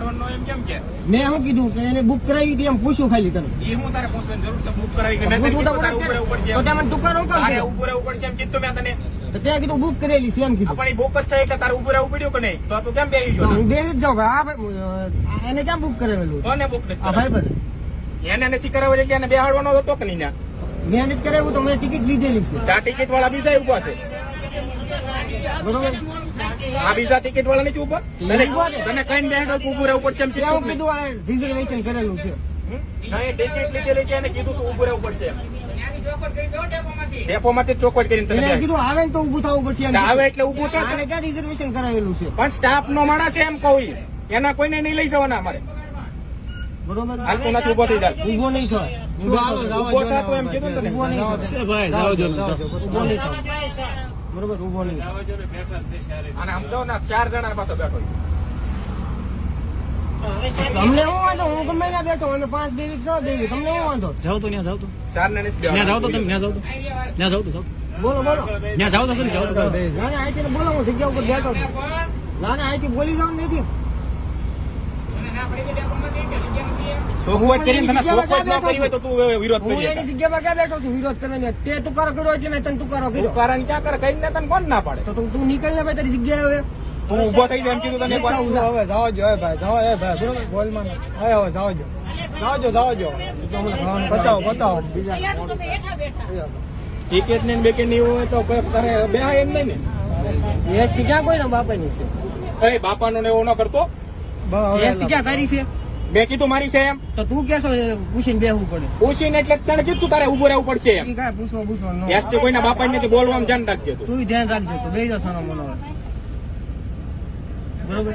બેહાડવાનો એમ કેમ કે? મેં શું કીધું કે એને બુક કરાવી હતી એમ પૂછ્યું ખાલી તને. એ હું તારે પૂછવાની જરૂર છે બુક કરાવી કે નથી તો કીધું તારે પડે ઉપર ઉપર છે તો ત્યાં મને તું કરો કેમ? ઉપર ઉપર છે એમ કીધું મેં તને. ત્યાં કીધું બુક કરેલી છે એમ કીધું. પણ એ બુક જ છે એટલે તારે ઉભું રહેવું પડ્યું કે નહીં? તો તું કેમ બેસી ગયો? હું બેસી જ જાઉં આ એને ક્યાં બુક કરેલું કોને બુક નથી ભાઈ બને એને નથી કરાવેલી કે એને બેહાડવાનો હતો કે નહીં ના મેં નથી કરાવ્યું તો મેં ટિકિટ લીધેલી છે. આ ટિકિટ વાળા બીજા ઊભા છે. બરોબર? આ બીજા ટિકિટ વાળા નથી ઉપર તને ઊભા કઈ ઉભું રહેવું પડશે એમ કીધું રિઝર્વેશન કરેલું છે ટિકિટ લીધેલી છે એને કીધું તું ઉભું રહેવું પડશે કરીને. કીધું આવે ને તો ઉભું થવું પડશે એમ આવે એટલે ઊભું થા. આને ક્યાં રિઝર્વેશન કરાવેલું છે પણ સ્ટાફ નો માણસ છે એમ કહું એના કોઈને નહીં લઈ જવાના અમારે બરોબર હાલતું નથી ઊભો થઈ જાય ઊભો નહીં થાય ઊભો હાલો, જવા ઊભો દો થા ને તો એમ કીધું ને તને. ઊભો નહીં થાય. ભાઈ જાઓ નહીં થાય બરોબર ઊભો નહીં. અને આમ જો ચાર જણા પાછો બેઠો તમને શું વાંધો? હું ગમે ત્યાં બેઠો અને પાંચ દેવી છ દેવી. તમને શું વાંધો? જાવ તો ત્યાં જાવ તો. ચાર ને ત્યાં જાવ તો તમે. ત્યાં જાવ તો. ત્યાં જાવ તો જાવ બોલો બોલો. ત્યાં જાવ તો ખરી જાવ તો. ખરી. ના ના બોલો હું જગ્યા ઉપર બેઠો છું. ના આઈ અહીંથી બોલી જાવ નથી ચોખવટ કરીને તને ચોખવટ ન કરી હોય તો તું વિરોધ હું એની જગ્યામાં ક્યાં બેઠો છું? વિરોધ કરીને તે કર્યો એટલે મેં તને તું કર્યો. કારણ ક્યાં કરે? કઈ ને તને કોણ ના પાડે? તો તું તું નીકળ ને ભાઈ તારી જગ્યાએ હવે. તું ઊભો થઈ જાય એમ કીધું તને હવે જાઓ જો ભાઈ જાઓ એ ભાઈ બરોબર? બોલમાં હવે હવે જાઓ જો. જાઓ જો જાઓ જો. બતાવો બતાવો. બીજા. ટિકિટ ને બેકેટની હોય તો તારે બેહાય એમ નહીં ને. એસટી ક્યાં કોઈ ના બાપાની છે? એ બાપાનો ને એવો ન કરતો. એસટી ક્યાં તારી છે? મેં કીધું મારી છે એમ તો તું કેશો પૂછીને બેહવું પડે પૂછીને એટલે તને કીધું તારે ઊભો રહેવું પડશે એમ કાંઈ પૂછો પૂછવો ન એસટી કોઈના બાપા નથી બોલવામાં ધ્યાન રાખજે તું તું ધ્યાન રાખજો તો બે જશો સાનો મનો બરોબર